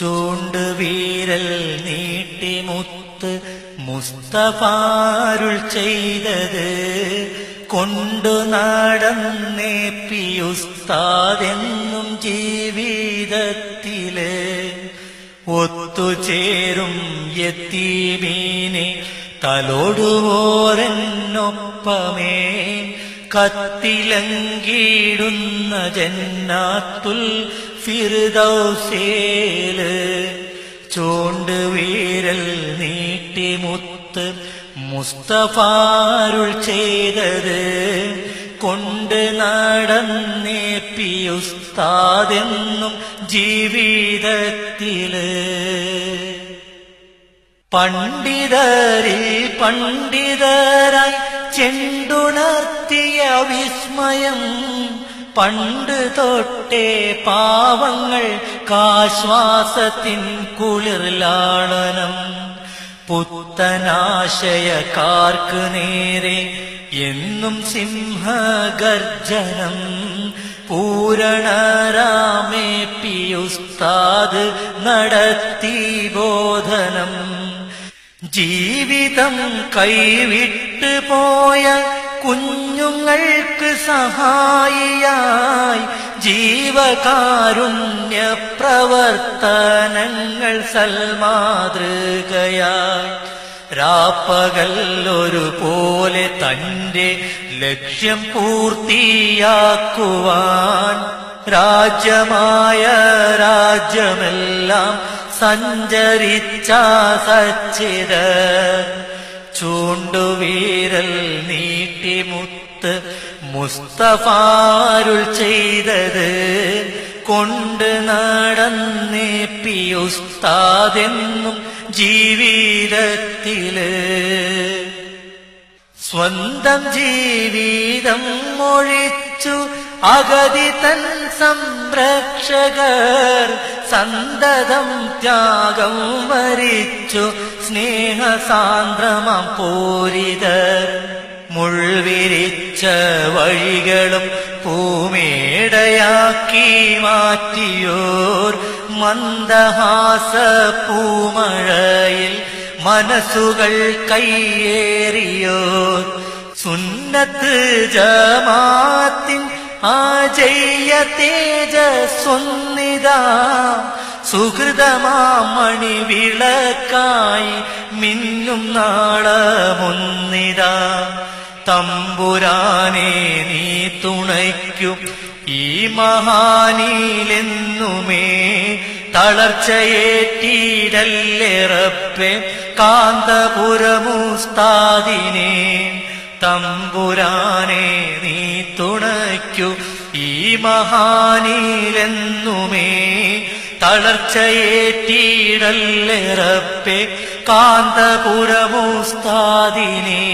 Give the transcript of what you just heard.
ചൂണ്ട് വീരൽ നീട്ടിമുത്ത് മുസ്തഫാരുൾ ചെയ്തത് കൊണ്ടു നടന്നേ പിയുസ്താതെന്നും ജീവിതത്തിലെ. ഒത്തുചേരും എത്തീമീനെ തലോടുവോരെന്നൊപ്പമേ. കത്തിലങ്കിടുന്ന ജന്നാത്തുൽ ഫിർദൗസേൽ ചൂണ്ട് വീരൽ നീട്ടി മുത്ത് മുസ്തഫാരുൾ ചെയ്തത് കൊണ്ട് നടന്നേ പിയുസ്താതെന്നും ജീവിതത്തിൽ. പണ്ഡിതരിൽ പണ്ഡിതരായി ചെണ്ടുണർത്തിയ വിസ്മയം പണ്ട് തൊട്ടേ പാവങ്ങൾ കാശ്വാസത്തിൻ കുളിർലാളനം. പുത്തനാശയക്കാർക്ക് നേരെ എന്നും സിംഹഗർജനം. പൂരണരാമേ പിയുസ്താദ് നടത്തി ബോധനം. ജീവിതം കൈവിട്ട് പോയ കുഞ്ഞുങ്ങൾക്ക് സഹായിയായി ജീവകാരുണ്യ പ്രവർത്തനങ്ങൾ സൽമാതൃകയായി. രാപ്പകൽ ഒരുപോലെ തന്റെ ലക്ഷ്യം പൂർത്തിയാക്കുവാൻ രാജ്യമായ രാജ്യമെല്ലാം സഞ്ചരിച്ച സച്ചിത ചൂണ്ടുവീരൽ നീട്ടിമുത്ത് മുസ്തഫാരുൾ ചെയ്തത് കൊണ്ട് നടന്നേ പിയുസ്താതെന്നും ജീവിതത്തിൽ. സ്വന്തം ജീവിതം മൊഴിച്ചു അഗതി തൻ സംരക്ഷകർ സന്തതം ത്യാഗം മരിച്ചു സ്നേഹസാന്ദ്രമം പൂരിതർ. മുൾവിരിച്ച വഴികളും പൂമേടയാക്കി മാറ്റിയോർ മന്ദഹാസ പൂമഴയിൽ മനസ്സുകൾ കയ്യേറിയോർ സുന്നത്ത് ജമാത്തിൻ ആജയ്യ തേജസ്വന്നിതാ. സുഹൃതമാമണി വിളക്കായി മിന്നും നാളമൊന്നിതാ. തമ്പുരാനെ നീ തുണയ്ക്കും. ഈ മഹാനിലെന്നുമേ തളർച്ചയേറ്റീടല്ലേറപ്പെ. കാന്തപുരമുസ്താദിനെ തമ്പുരാനെ നീ തുണയ്ക്കു. ഈ മഹാനിലെന്നുമേ തളർച്ചയേറ്റിടല്ലേറപ്പെ കാന്തപുരമുസ്താദിനെ.